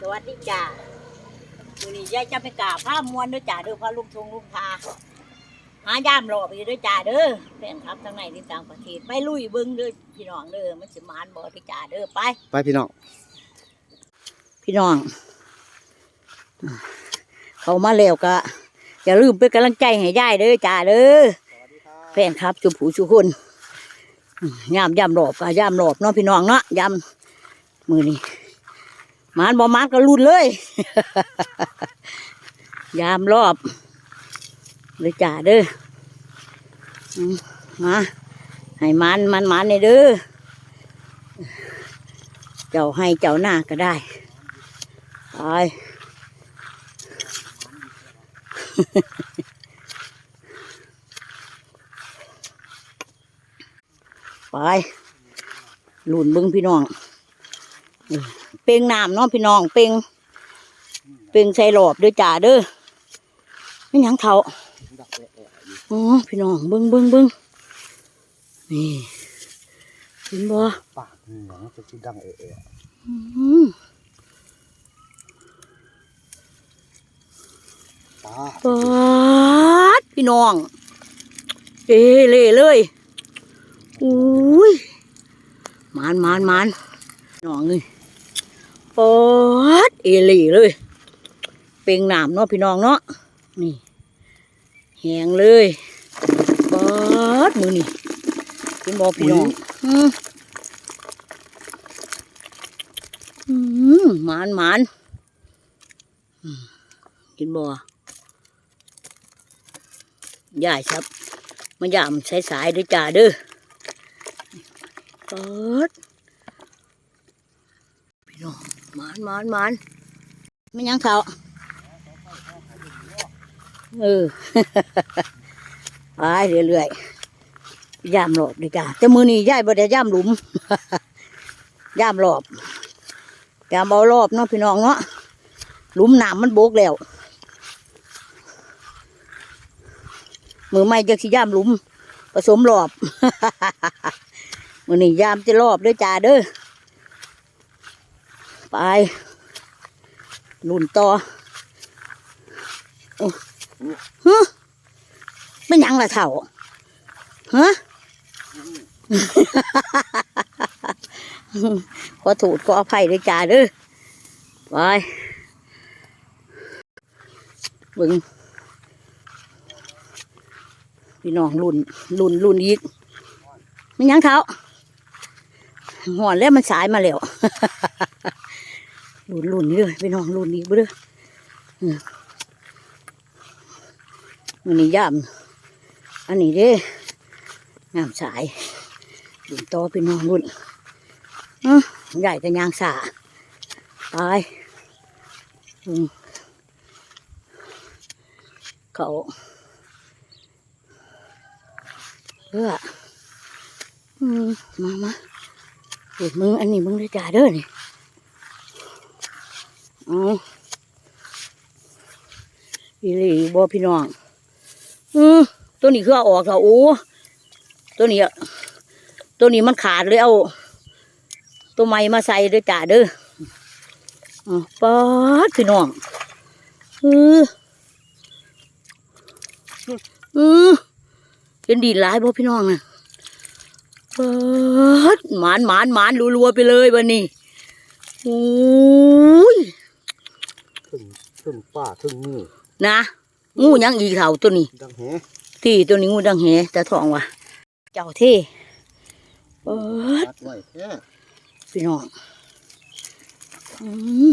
สวัสดีจ้าวันนี้ยายจะไปกราบพระมวลเด้อจ้าเด้อพระลุงทงลุงพาหาย่ามรอบอยู่เด้อจ้าเด้อแฟนครับทั้งในที่ต่างประเทศไปลุยเบิ้งเด้อพี่น้องเด้อมันสิมานบ่เด้อจ้าเด้อไป ไปพี่น้อง พี่น้อง เขามาแล้วก็อย่าลืมเป็นกำลังใจให้ยายเด้อจ้าเด้อแฟนครับจุผูชุคนอืมยามยามรอบก็ยามรอบเนาะพี่น้องเนาะยามมือนี่ มานบ่มานก็รุนเลย ยามรอบเลยจ้าเด้อมาให้มันมันมันเลยเด้อเจ้าให้เจ้าหน้าก็ได้ไปไปหลุนเบิ้งพี่น้อง เออเป่งน้ำเนาะพี่น้องเป่งเป่งใส่หลอบเด้วยจ่าเด้อไม่หยังเท่าอ๋อพี่น้องเบิ้งเบิ้งเบิ้งนี่เห็นบ่ปากเหนียงจะสิดังเอะเอะอืมปาปาดพี่น้อง เอเล่เลยอุ้ยหมานหมานหมานพี่น้องเลย ปาดเอเล่เลย เป็งหน้ำเนาะพี่น้องเนาะนี่แหงเลยปาดมือนี่เป็นบอพี่น้องอืมอืมหมานหมานกินบ่ยายครับมายามสายสายๆด้วยจ้าเด้อเปิดพี่น้อง หมานหมานหมานไม่ยังเขาเออไปเรื่อยๆย่ามหลบเด้วยจ้าแต่มือนี้ยายบ่ได้ย่ามหลุมย่ามหลบย่ามเอารอบเนาะพี่น้องเนาะหลุมน้ำมันโบกแล้วมือไม่จะสิย่ามหลุม ผสมรอบมือนี่ยามจะรอบด้วยจ้าเด้อ ไปลุนต่อโอ้ฮะไม่ยังละเถ่าฮะขอถูดขออภัยด้วยจ้าเด้อไปบึงพี่น้องรุ่นรุ่นรุ่นอีกมันยังเท้าหอนแล้วมันสายมาแล้ว รุ่นรุ่นนี้เลยพี่น้องรุ่นอีกเบ้อเออมันนี่ย่ำอันนี้เด้ย่ำสายรุ่นโตอพี่น้องรุ่นอ๋อใหญ่กันยางสาตายเขาเพื่ออมมามาเด็ดมึงอันนี้มึงได้จ่าเด้อนี่ เอาอีหลีบ่พี่น้องอืมตัวนี้คือเอาออกแล้วโอ้ตัวนี้อะตัวนี้มันขาดเลยเอา ตัวใหม่มาใส่เด้อจ่าเด้ออ๋อป๊าดพี่น้องเออเออเป็นดีหลายบ่พี่น้องนะปิดหมานหมานหมานรัวๆไปเลยวันนี้โอ้ งถึงป้าถึงมือนะ งูยังอีกเท่าตัวนี้ ดังแหที่ตัวนี้งูดังแหแต่ทองว่ะ เจ้าเท่เปิดตัดไว้แค่พี่น้องอืม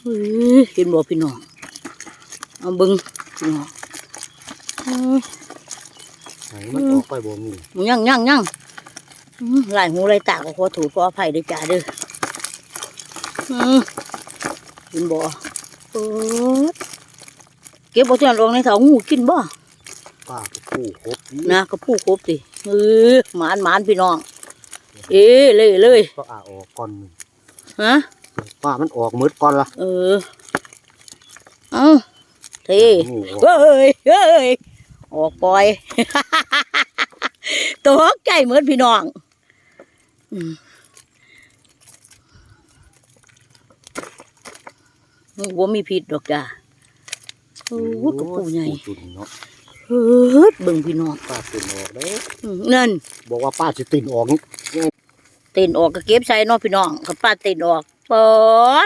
เฮ้ยเห็นบ่พี่น้องเอาเบิ้งพี่น้องอืม ไหนมันออกไปบ่มีมึงยังยังยังอืมหลายหูหลายตาก็ขอถูกขออภัยด้วยจ้าเด้ออื มกินบ่เปิดเก็บบ่ที่นั่นลงในเถางูกินบ่ป้าก็ผู้ครบอีนะก็พูดครบสิเออหมานหมานพี่น้อง เอ้เลยเลยก็อาออกก่อนหนึ่งฮะป้ามันออกมืดก่อนละเออ เอาเท่งูออกเฮ้ยเฮ้ยออกปล่อยตกใจเหมือนพี่น้อง อืม หัวมีพิษดอกจ้าโอ้โหกระปูใหญ่ปูจุ่นเนาะเฮ้ยเบิ่งพี่น้องป้าตินออกเด้ออืมนั่นบอกว่าป้าสิตินออกเต้นออกก็เก็บใส่เนาะพี่น้องกับป้าเต้นออกเปิ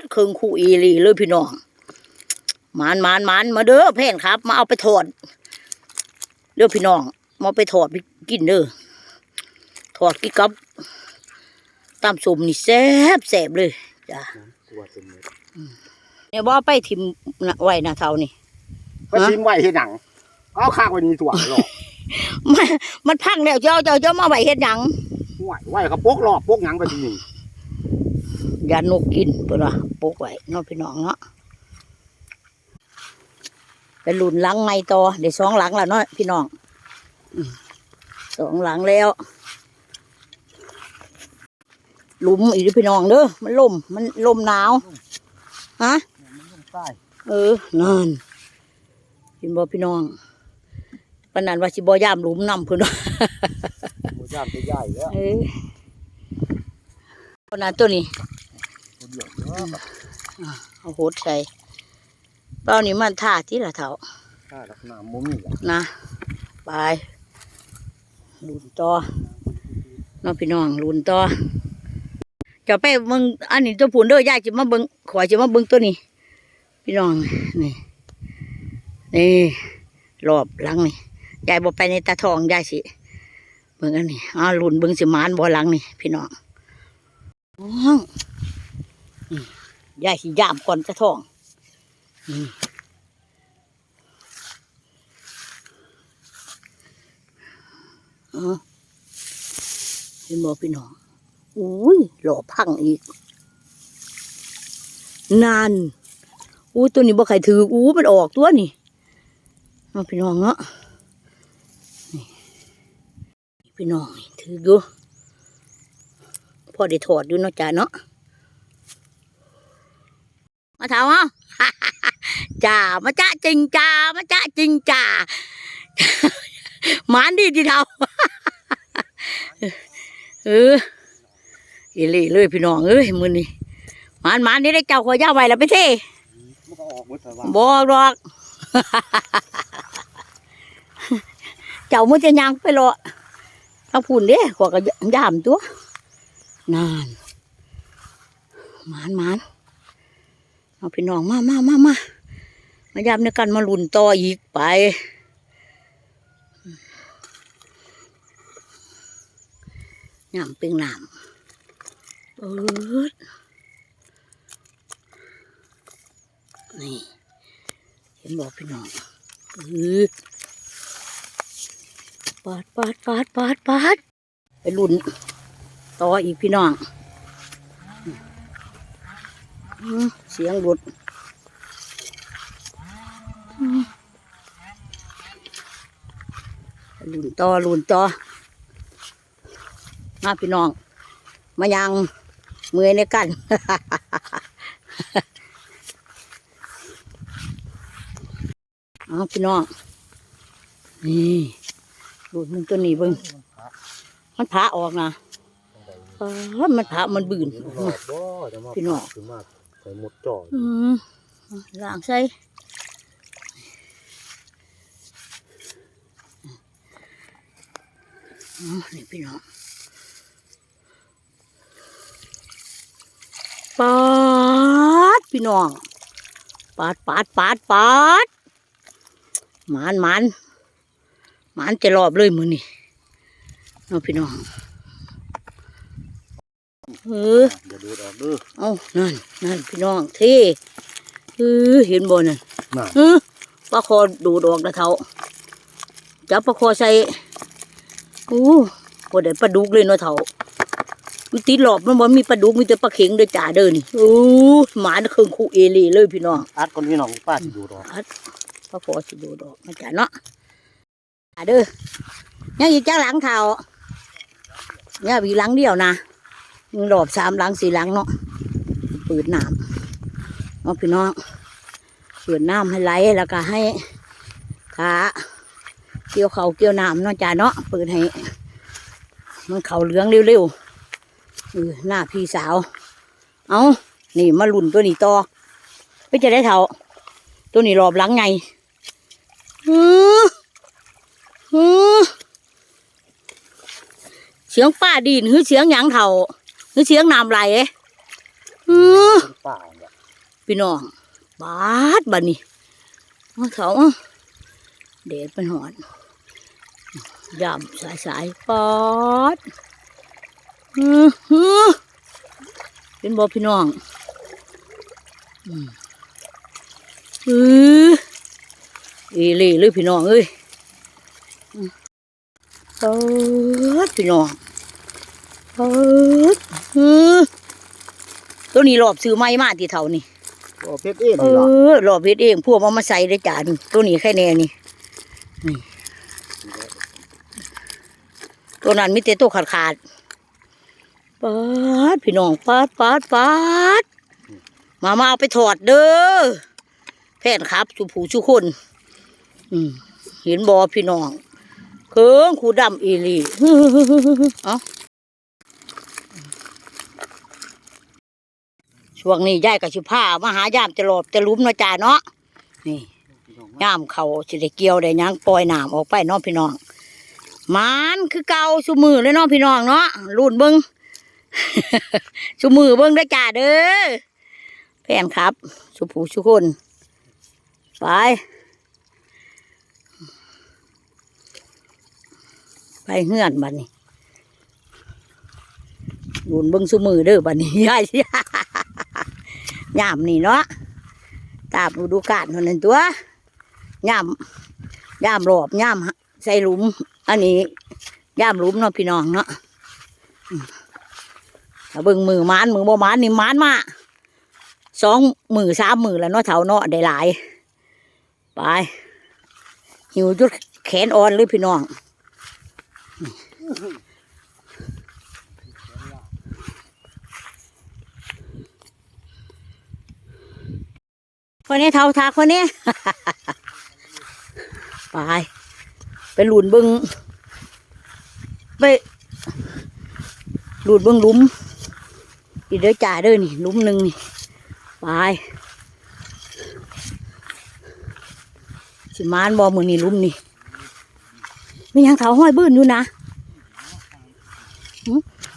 ดเครื่องคู่อีหลีเลยพี่น้องหมานหมานหมานมาเด้อเพ่นครับ มาเอาไปถอดเด้อพี่น้องมาเอาไปถอดไปกินเด้อถอดกินกับตามสมนี่แซ่บแซ่บเลยจ้ะตัว เต็มเลยเนี่ยบ่ไปทิมน่ะไว้นะเท่านี่ไปชิมไว้เฮ็ดหยังเอาข้างไว้นี่ตัวหรอกมันมันพังแล้วเจ้าเจ้าเจ้ามาไว้เฮ็ดหยังไว้ไว้เขาปกรอบปกหยังไปทีนี่ยานกกินเพิ่นว่าปลูกไว้เนาะพี่น้องเนาะไปหลุนหลังใหม่ต่อได้สองหลังแล้วเนาะพี่น้องอืมสองหลังแล้ว หลุมอีกเด้อพี่น้องเด้อมันลมมันลมหนาวฮะใต้ เออนั่นเห็นบ่พี่น้องปานนั้นว่าสิบ่ยามหลุมนำเพิ่นว่ามือย่ามตัวใหญ่แล้วเออปานนั้นตัวนี้ตัวเดียวเนาะเอาโหดใส่เป้านี่มันท่าที่ละเท่าถ้าลักน้ำบ่มีอะนะไปลุนต่อน้องพี่น้องลุนต่อจะไปเบิ่งอันนี้ตัวผุนเด้อยายจะมาเบิ่งขอยจะมาเบิ่งตัวนี้ พี่น้องนี่นี่รอบหลังนี่ยายบ่ไปในตาทองยายสิเบิ่งอันนี้อ่าวลุนเบิ่งสิมานบ่หลังนี่พี่น้องน้องนี่ยายสิยามก่อนตาทองนี่อ๋อเห็นบ่พี่น้องอุ้ยหล่อพังอีก นาน อู้ตัวนี้บ่ใครถืออู้มันออกตัวนี่เอาพี่น้องเนาะพี่น้องถืออยู่พอได้ถอดอยู่เนาะจ้าเนาะมาถามเอาจ่ามาจ้าจริงจ่ามาจ้าจริงจ่าหมานดีที่เท่าเอออีหลีเลยพี่น้องเอ้ยมือนี่หมานหมานนี่ได้เจ้าขอย่าไว้แล้วไปเท่ บอกหรอก เจ้ามันจะยังไปรอถ้าพูนเด้ขวก็ย่ามตัวนานหมานหมานเอาพี่น้องมามามามามายามในกันมาลุนต่ออีกไปน้ำเป็นน้ำเปิด นี่ เห็นบอกพี่น้องเปิดปาดปาดปาดปาดปาดไปลุนต่ออีกพี่น้องเสียงหลุดลุนต่อลุนต่อมาพี่น้อง มายังมือในกัน เอาพี่น้อง นี่ลุนมันตัวนี้เบิ้งมันผาออกนะเออมันผามันบืนพี่น้องใส่หมดจ่ออืมล้างใส่อ๋อนี่พี่น้องปาดพี่น้องปาดปาดปาดปาด หมานหมานหมานจะรอบเลยมือนี่น้องพี่น้องเอออย่าดูดออกเด้อเอานั่นนั่นพี่น้องเท่เออเห็นบ่นั่นน่ะเออปลาคอดูดออกนะเท่าจับปลาคอใส่อู้บ่ได้ปลาดุกเลยเนาะเท่ามันติดหลอบมันบ่มีปลาดุกมีแต่ปลาเข็งเด้อจ่าเด้อนี่โอ้หมาน่ะเครื่องคู่เอเลีเลยพี่น้องอัดคนพี่น้องป้าสิดูดออกป ลาคอสิดูดอกมาจ่าเนาะจ่าเด้อยังอีกจักหลังเท่าเนี่ยมีหลังเดียวนะหลอบสามหลังสี่หลังเนาะเปิดน้ำเอาพี่น้องเปิดน้ำให้ไหลแล้วก็ให้ขาเกี่ยวเขาเกี่ยวน้ำเนาะจ้าเนาะเปิดให้มันเขาเหลืองเร็วๆเออหน้าพี่สาว เอานี่มาลุ่นตัวนี้ต่อไปจะได้เท่าตัวนี้รอบหลังไง เสียงป้าดินหรือเสียงหยังเท่าหรือเสียงน้ำไหลฮือพี่น้องบาดบัดนี้เขาเด็ดเป็นหอนยำสายสายปอดเป็นบอพี่น้องอือ ออีหลีเลยพี่น้องเอ้ยอืมปอดพี่น้องปอดฮือตัวนี้รอบซื้อไม้มาที่เท่านี่โอ้เพชรเอ็นเอนี่ล่ะอหลอบเพชรเองพวกมันมาใส่ได้จานตัวนี้แค่แน่นี่นี่ตัวนั้นมิเตตัวขาดขาดๆปาดพี่น้องปาดปาดปาดมามาเอาไปถอดเด้อแพนครับสุผูสุคน อืมเห็นบอพี่น้องเคิงขูดำอีลีเอาช่วงนี้ยายกับชิผ้ามาหายามจะหลบจะลุ้มเนาะจ่าเนาะนี่ยามเขาสิได้เกี่ยวได้ยังปล่อยน้ำออกไปเนาะพี่น้องมันคือเก่าสุมือเลยเนาะพี่น้องเนาะรุ่นเบิ้งสุมือเบิ้งได้จ่าเด้อแพนครับ สุผูสุคนไป ไปเฮือนบัดนี้รุ่นเบิ้งสุมือเด้อบัดนี้ยายยามนี่เนาะตามฤดูกาลเท่านั้นตัวยามยามรอบยามใส่หลุม อันนี้ยามหลุมเนาะพี่น้องเนาะถ้าเบิ่งมือมานมือบ่มานนี่มานมาสองมือสามมือแล้วเนาะเท่าเนาะได้หลาย ไปหิวจุดแขนอ่อนเลยพี่น้อง คนนี้เท่าทาคนนี้ไปไปหลุนบิงไปหลุนบิงลุมอีเด้อจ่าเด้อนี่ลุมหนึ่งนี่ไปสิมานบอมือนี่ลุมนี่ม่ยังเถาห้อยบื้นอยู่นะ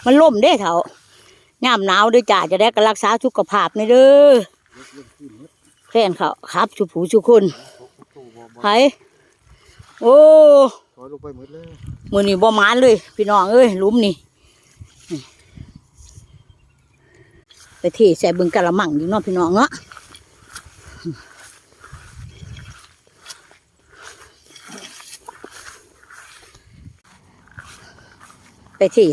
มันล่มเด้เถาย่ามหนาวเด้อจ่าจะได้ก็รักษาสุขภาพในเด้อแค่นเขาครับชุผูชุคนไผโอ้ถอยลงไปหมดเลยมือนี่บ่หมานเลย พี่น้องเอ้ยหลุมนี่นี่ไปเทใส่เบึงกะละมังอยู่เนาะพี่น้องเนาะไปเที่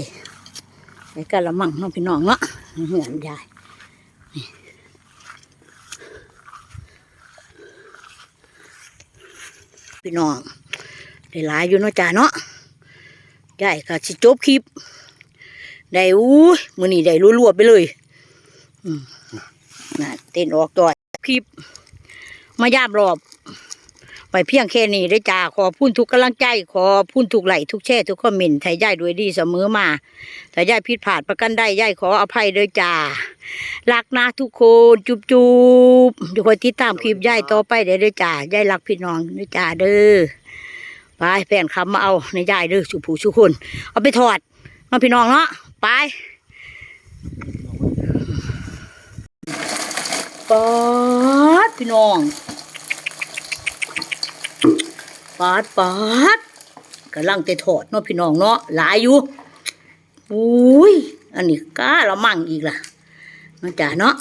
ใส่กะละมังเนาะพี่น้องเนาะเหมือนยายนี่พี่น้องได้หลายอยู่เนาะจ้าเนาะได้ก็สิจบคลิป ได้อู้ยมื้อนี้ได้รัวๆไปเลยอืมน่ะเต้นออกตัวคลิป มายามรอบ ไปเพียงแค่นี้ได้จ้าขอพูนทุกกำลังใจ ขอพูนทุกไหลทุกแช่ทุกคอมเมนต์ไทยย่ายด้วยดีเสมอมาถ้าย่ายผิดพลาดประกันได้ย่ายขออภัยเด้อจ้ารักนะทุกคนจุบจุบๆเดี๋ยวคอยติดตามคลิปย่ายต่อไปเด้ด้อจ้าย่ายรักพี่น้องด้อจ้าเด้อไปแฟนคำมาเอาในยายเด้อสุผูสุคน เอาไปถอดมาพี่น้องเนาะไปปาดพี่น้อง ปาดปาดกำลังจะถอดเนาะพี่น้องเนาะหลายอยู่อุ้ยอันนี้ก้าละมั่งอีกล่ะเนาะจ้าเนาะ